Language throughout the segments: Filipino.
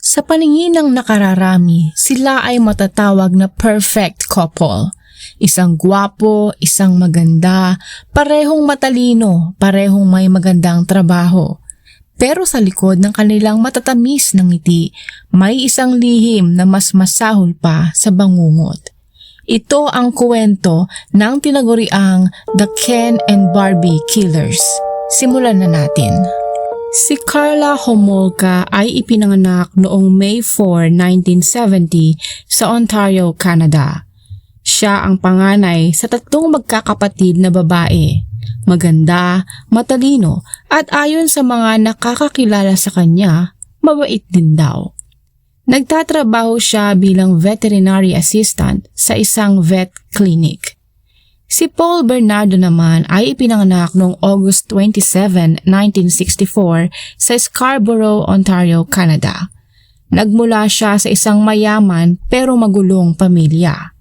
Sa paningin ng nakararami, sila ay matatawag na perfect couple. Isang gwapo, isang maganda, parehong matalino, parehong may magandang trabaho. Pero sa likod ng kanilang matatamis ng ngiti, may isang lihim na mas masahol pa sa bangungot. Ito ang kwento ng tinaguriang The Ken and Barbie Killers. Simulan na natin. Si Carla Homolka ay ipinanganak noong May 4, 1970 sa Ontario, Canada. Siya ang panganay sa tatlong magkakapatid na babae. Maganda, matalino at ayon sa mga nakakakilala sa kanya, mabait din daw. Nagtatrabaho siya bilang veterinary assistant sa isang vet clinic. Si Paul Bernardo naman ay ipinanganak noong August 27, 1964 sa Scarborough, Ontario, Canada. Nagmula siya sa isang mayaman pero magulong pamilya.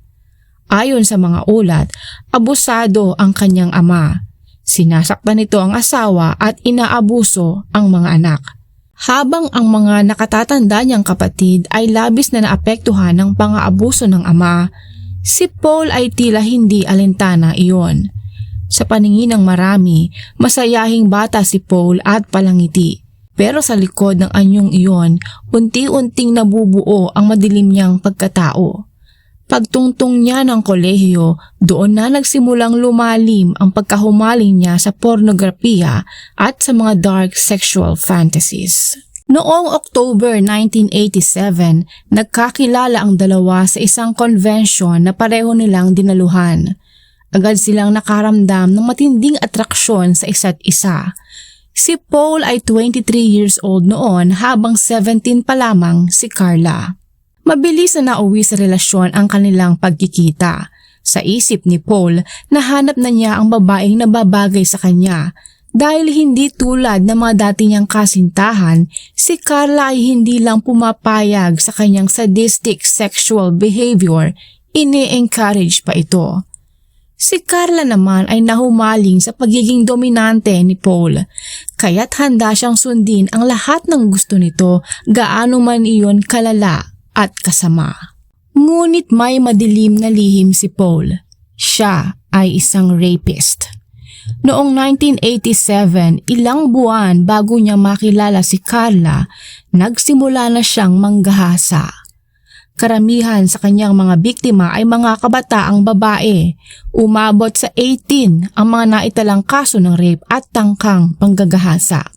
Ayon sa mga ulat, abusado ang kanyang ama. Sinasaktan nito ang asawa at inaabuso ang mga anak. Habang ang mga nakatatanda niyang kapatid ay labis na naapektuhan ng pang-aabuso ng ama, Si Paul ay tila hindi alintana iyon. Sa paningin ng marami, masayahing bata si Paul at palangiti. Pero sa likod ng anyong iyon, unti-unting nabubuo ang madilim niyang pagkatao. Pagtungtong niya ng kolehiyo, doon na nagsimulang lumalim ang pagkahumaling niya sa pornografiya at sa mga dark sexual fantasies. Noong October 1987, nagkakilala ang dalawa sa isang convention na pareho nilang dinaluhan. Agad silang nakaramdam ng matinding atraksyon sa isa't isa. Si Paul ay 23 years old noon habang 17 pa lamang si Carla. Mabilis na nauwi sa relasyon ang kanilang pagkikita. Sa isip ni Paul, nahanap na niya ang babaeng nababagay sa kanya dahil hindi tulad ng mga dati niyang kasintahan, si Carla ay hindi lang pumapayag sa kanyang sadistic sexual behavior, ini-encourage pa ito. Si Carla naman ay nahumaling sa pagiging dominante ni Paul, kaya't handa siyang sundin ang lahat ng gusto nito gaano man iyon kalala at kasama. Ngunit may madilim na lihim si Paul. Siya ay isang rapist. Noong 1987, ilang buwan bago niya makilala si Carla, nagsimula na siyang manggahasa. Karamihan sa kanyang mga biktima ay mga kabataang babae. Umabot sa 18 ang mga naitalang kaso ng rape at tangkang panggagahasa.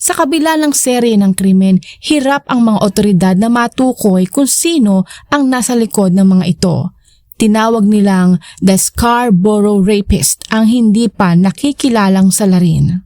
Sa kabila ng serye ng krimen, hirap ang mga otoridad na matukoy kung sino ang nasa likod ng mga ito Tinawag nilang The Scarborough Rapist ang hindi pa nakikilalang salarin.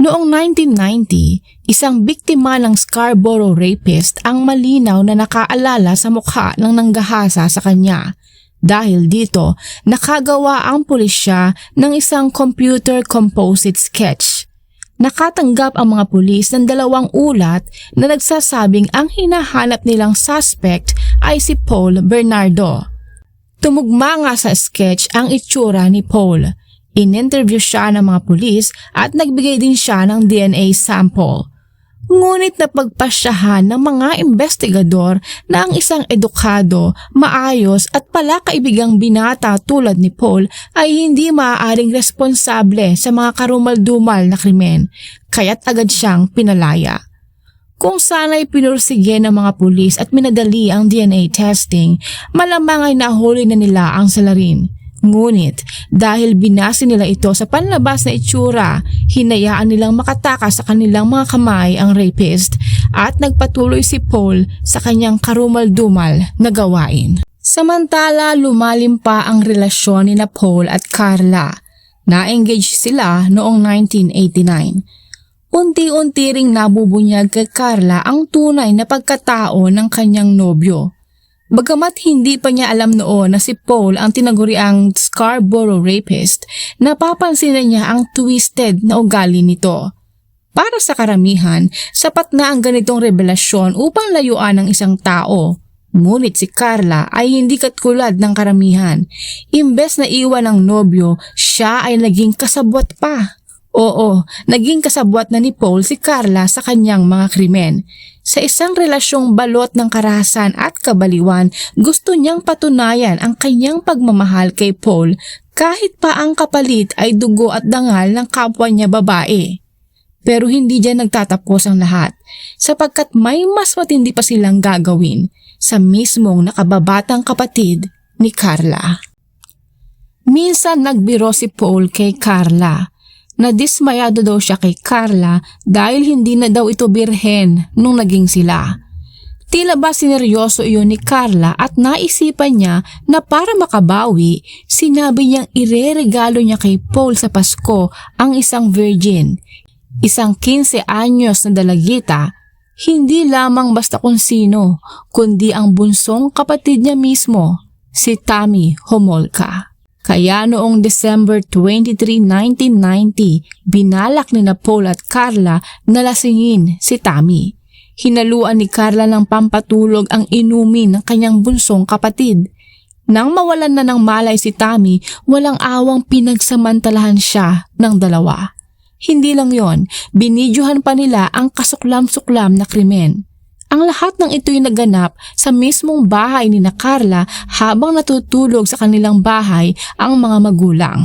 Noong 1990, isang biktima ng Scarborough Rapist ang malinaw na nakaalala sa mukha ng nanggahasa sa kanya. Dahil dito, nakagawa ang pulisya ng isang computer composite sketch. Nakatanggap ang mga pulis ng dalawang ulat na nagsasabing ang hinahanap nilang suspect ay si Paul Bernardo. Tumugma nga sa sketch ang itsura ni Paul. In-interview siya ng mga pulis at nagbigay din siya ng DNA sample. Ngunit napagpasyahan ng mga investigador na ang isang edukado, maayos at palakaibigang binata tulad ni Paul ay hindi maaaring responsable sa mga karumaldumal na krimen, kaya't agad siyang pinalaya. Kung sana'y pinursige ng mga pulis at minadali ang DNA testing, malamang ay nahuli na nila ang salarin. Ngunit dahil binasi nila ito sa panlabas na itsura, hinayaan nilang makatakas sa kanilang mga kamay ang rapist at nagpatuloy si Paul sa kanyang karumal-dumal na gawain. Samantala lumalim pa ang relasyon ni na Paul at Carla. Na-engage sila noong 1989 Unti-unti ring nabubunyag kay Carla ang tunay na pagkatao ng kanyang nobyo. Bagamat hindi pa niya alam noon na si Paul ang tinaguriang Scarborough rapist, napapansin na niya ang twisted na ugali nito. Para sa karamihan, sapat na ang ganitong revelasyon upang layuan ang isang tao. Ngunit si Carla ay hindi katulad ng karamihan. Imbes na iwan ang nobyo, siya ay naging kasabwat pa Oo, naging kasabwat na ni Paul si Carla sa kanyang mga krimen. Sa isang relasyong balot ng karahasan at kabaliwan, gusto niyang patunayan ang kanyang pagmamahal kay Paul kahit pa ang kapalit ay dugo at dangal ng kapwa niya babae. Pero hindi dyan nagtatapos ang lahat sapagkat may mas matindi pa silang gagawin sa mismong nakababatang kapatid ni Carla. Minsan nagbiro si Paul kay Carla na dismayado daw siya kay Carla dahil hindi na daw ito birhen nung naging sila. Tila ba sineryoso iyon ni Carla at naisipan niya na para makabawi, sinabi niyang ireregalo niya kay Paul sa Pasko ang isang virgin, isang 15 anyos na dalagita, hindi lamang basta kung sino, kundi ang bunsong kapatid niya mismo, si Tammy Homolka. Kaya noong December 23, 1990, binalak ni na Paul at Carla na lasingin si Tammy. Hinaluan ni Carla ng pampatulog ang inumin ng kanyang bunsong kapatid. Nang mawalan na ng malay si Tammy, walang awang pinagsamantalahan siya ng dalawa. Hindi lang yon, binidyohan pa nila ang kasuklam-suklam na krimen. Ang lahat ng ito'y naganap sa mismong bahay ni na Carla habang natutulog sa kanilang bahay ang mga magulang.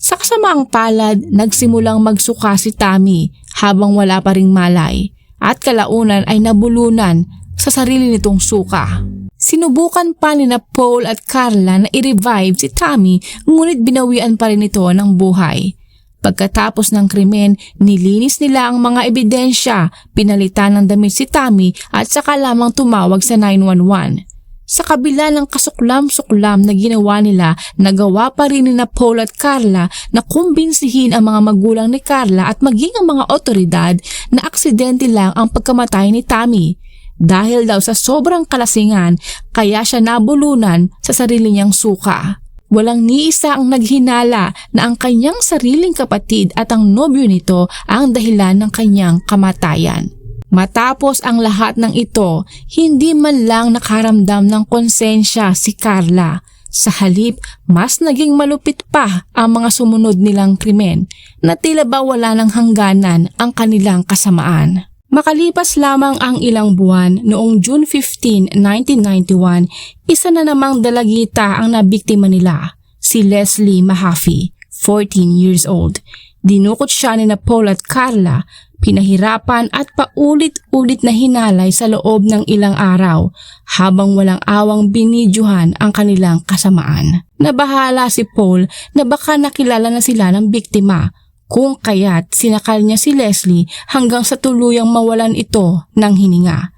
Sa kasamaang palad, nagsimulang magsuka si Tammy habang wala pa ring malay at kalaunan ay nabulunan sa sarili nitong suka. Sinubukan pa ni na Paul at Carla na i-revive si Tammy ngunit binawian pa rin ito ng buhay. Pagkatapos ng krimen, nilinis nila ang mga ebidensya, pinalitan ng damit si Tammy at saka lamang tumawag sa 911. Sa kabila ng kasuklam-suklam na ginawa nila, nagawa pa rin ni na Paul at Carla na kumbinsihin ang mga magulang ni Carla at maging ang mga otoridad na aksidente lang ang pagkamatay ni Tammy. Dahil daw sa sobrang kalasingan, kaya siya nabulunan sa sarili niyang suka. Walang ni isa ang naghinala na ang kanyang sariling kapatid at ang nobyo nito ang dahilan ng kanyang kamatayan. Matapos ang lahat ng ito, hindi man lang nakaramdam ng konsensya si Carla. Sa halip, mas naging malupit pa ang mga sumunod nilang krimen na tila ba wala ng hangganan ang kanilang kasamaan. Makalipas lamang ang ilang buwan noong June 15, 1991, isa na namang dalagita ang nabiktima nila, si Leslie Mahaffey, 14 years old. Dinukot siya ni Paul at Carla pinahirapan at paulit-ulit na hinalay sa loob ng ilang araw habang walang awang binidyuhan ang kanilang kasamaan. Nabahala si Paul na baka nakilala na sila ng biktima kung kaya't sinakal niya si Leslie hanggang sa tuluyang mawalan ito ng hininga.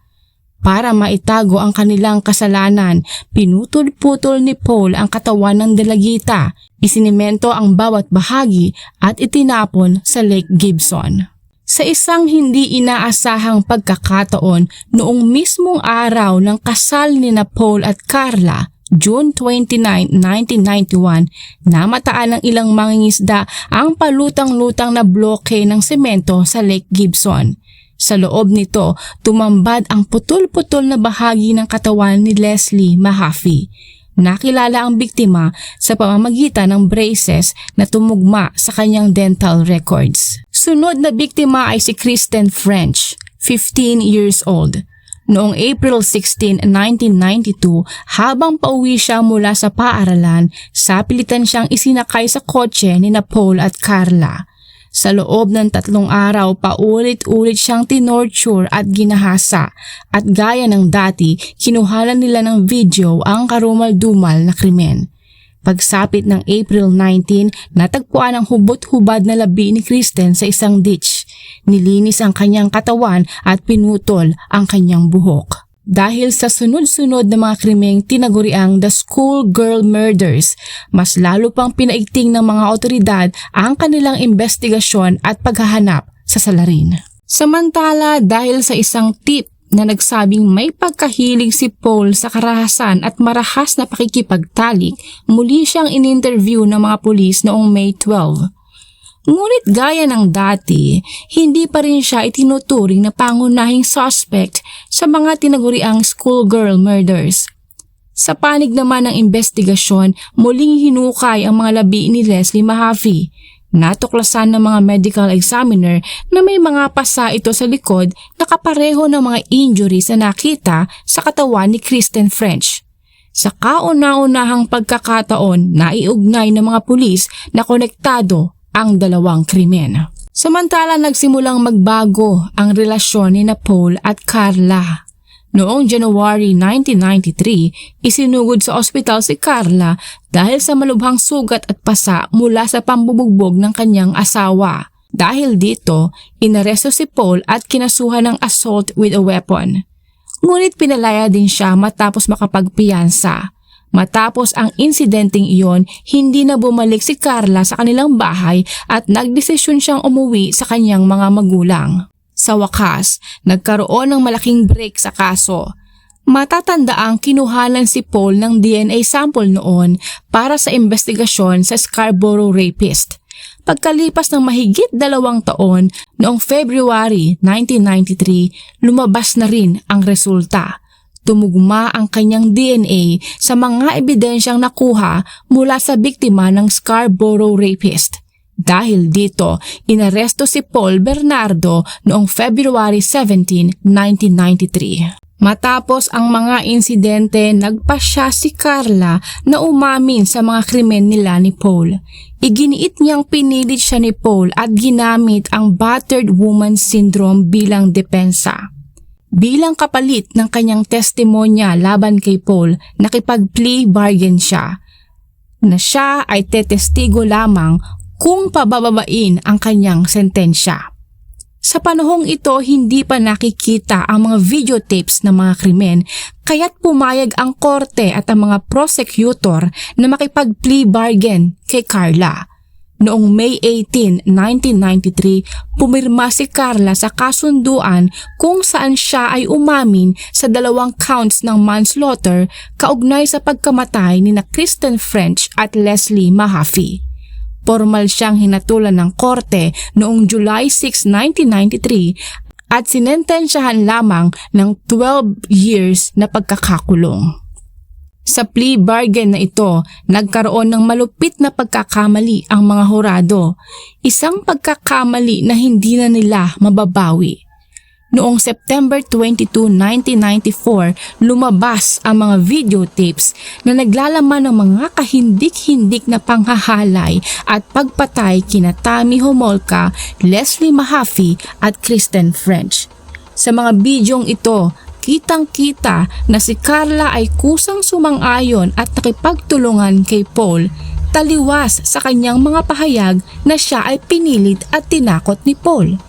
Para maitago ang kanilang kasalanan, pinutol-putol ni Paul ang katawan ng dalagita, isinimento ang bawat bahagi at itinapon sa Lake Gibson. Sa isang hindi inaasahang pagkakataon noong mismong araw ng kasal ni na Paul at Carla, June 29, 1991, namataan ng ilang mangingisda ang palutang-lutang na bloke ng semento sa Lake Gibson. Sa loob nito, tumambad ang putol-putol na bahagi ng katawan ni Leslie Mahaffey. Nakilala ang biktima sa pamamagitan ng braces na tumugma sa kanyang dental records. Sunod na biktima ay si Kristen French, 15 years old. Noong April 16, 1992, habang pauwi siya mula sa paaralan, sapilitan siyang isinakay sa kotse ni na Paul at Carla. Sa loob ng tatlong araw, paulit-ulit siyang tinorture at ginahasa at gaya ng dati, kinuhalan nila ng video ang karumal-dumal na krimen. Pagsapit ng April 19, natagpuan ang hubot-hubad na labi ni Kristen sa isang ditch. Nilinis ang kanyang katawan at pinutol ang kanyang buhok. Dahil sa sunod-sunod na mga krimeng tinaguriang the school girl murders, mas lalo pang pinaigting ng mga otoridad ang kanilang investigasyon at paghahanap sa salarin. Samantala dahil sa isang tip na nagsabing may pagkahilig si Paul sa karahasan at marahas na pakikipagtalik, muli siyang in-interview ng mga pulis noong May 12. Ngunit gaya ng dati, hindi pa rin siya itinuturing na pangunahing suspect sa mga tinaguriang schoolgirl murders. Sa panig naman ng investigasyon, muling hinukay ang mga labi ni Leslie Mahaffey. Natuklasan ng mga medical examiner na may mga pasa ito sa likod na kapareho ng mga injuries na nakita sa katawan ni Kristen French. Sa kauna-unahang pagkakataon, naiugnay ng mga pulis na konektado ang dalawang krimen. Samantala nagsimulang magbago ang relasyon ni na Paul at Carla. Noong January 1993, isinugod sa ospital si Carla dahil sa malubhang sugat at pasa mula sa pambubugbog ng kanyang asawa. Dahil dito, inaresto si Paul at kinasuhan ng assault with a weapon. Ngunit pinalaya din siya matapos makapagpiyansa. Matapos ang insidenteng iyon, hindi na bumalik si Carla sa kanilang bahay at nagdesisyon siyang umuwi sa kanyang mga magulang. Sa wakas, nagkaroon ng malaking break sa kaso. Matatanda ang kinuhanan si Paul ng DNA sample noon para sa investigasyon sa Scarborough rapist. Pagkalipas ng mahigit dalawang taon, noong February 1993, lumabas na rin ang resulta tumugma ang kanyang DNA sa mga ebidensyang nakuha mula sa biktima ng Scarborough rapist. Dahil dito, inaresto si Paul Bernardo noong February 17, 1993. Matapos ang mga insidente, nagpasya si Carla na umamin sa mga krimen nila ni Paul. Iginiit niyang pinilit siya ni Paul at ginamit ang battered woman syndrome bilang depensa. Bilang kapalit ng kanyang testimonya laban kay Paul, nakipag-plea bargain siya na siya ay tetestigo lamang kung pabababain ang kanyang sentensya. Sa panahong ito, hindi pa nakikita ang mga videotapes ng mga krimen, kaya't pumayag ang korte at ang mga prosecutor na makipag-plea bargain kay Carla. Noong May 18, 1993, pumirma si Carla sa kasunduan kung saan siya ay umamin sa dalawang counts ng manslaughter kaugnay sa pagkamatay ni na Kristen French at Leslie Mahaffey. Formal siyang hinatulan ng korte noong July 6, 1993 at sinentensyahan lamang ng 12 years na pagkakakulong. Sa plea bargain na ito, nagkaroon ng malupit na pagkakamali ang mga horado. Isang pagkakamali na hindi na nila mababawi. Noong September 22, 1994, lumabas ang mga videotapes na naglalaman ng mga kahindik-hindik na panghahalay at pagpatay kina Tammy Homolka, Leslie Mahaffey at Kristen French. Sa mga bidyong ito, kitang-kita na si Carla ay kusang sumang-ayon at nakipagtulungan kay Paul taliwas sa kanyang mga pahayag na siya ay pinilit at tinakot ni Paul.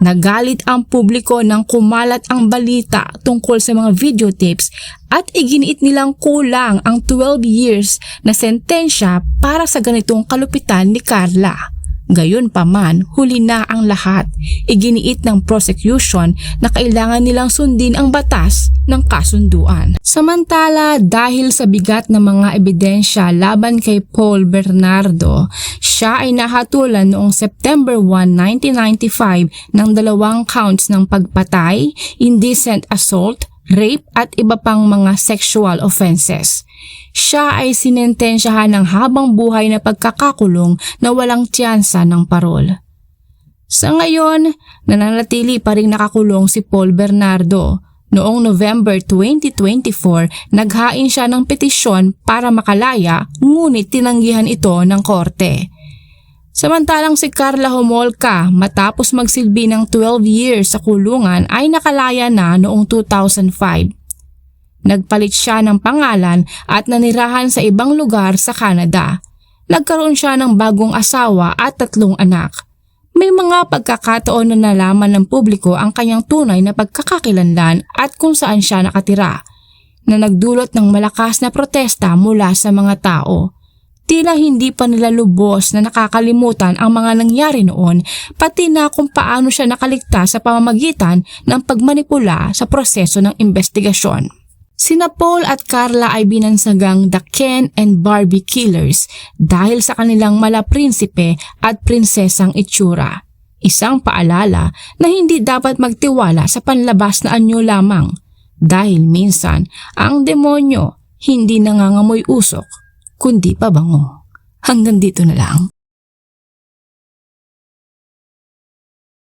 Nagalit ang publiko nang kumalat ang balita tungkol sa mga videotapes at iginiit nilang kulang ang 12 years na sentensya para sa ganitong kalupitan ni Carla. Gayon pa man, huli na ang lahat. Iginiit ng prosecution na kailangan nilang sundin ang batas ng kasunduan. Samantala, dahil sa bigat ng mga ebidensya laban kay Paul Bernardo, siya ay nahatulan noong September 1, 1995 ng dalawang counts ng pagpatay, indecent assault, rape at iba pang mga sexual offenses. Siya ay sinentensyahan ng habang buhay na pagkakakulong na walang tiyansa ng parol. Sa ngayon, nananatili pa rin nakakulong si Paul Bernardo. Noong November 2024, naghain siya ng petisyon para makalaya ngunit tinanggihan ito ng korte. Samantalang si Carla Homolka matapos magsilbi ng 12 years sa kulungan ay nakalaya na noong 2005. Nagpalit siya ng pangalan at nanirahan sa ibang lugar sa Canada. Nagkaroon siya ng bagong asawa at tatlong anak. May mga pagkakataon na nalaman ng publiko ang kanyang tunay na pagkakakilanlan at kung saan siya nakatira, na nagdulot ng malakas na protesta mula sa mga tao. Tila hindi pa nila lubos na nakakalimutan ang mga nangyari noon pati na kung paano siya nakaligtas sa pamamagitan ng pagmanipula sa proseso ng investigasyon. Sina Paul at Carla ay binansagang the Ken and Barbie Killers dahil sa kanilang mala prinsipe at prinsesang itsura. Isang paalala na hindi dapat magtiwala sa panlabas na anyo lamang dahil minsan ang demonyo hindi nangangamoy usok kundi pabango. Hanggang dito na lang.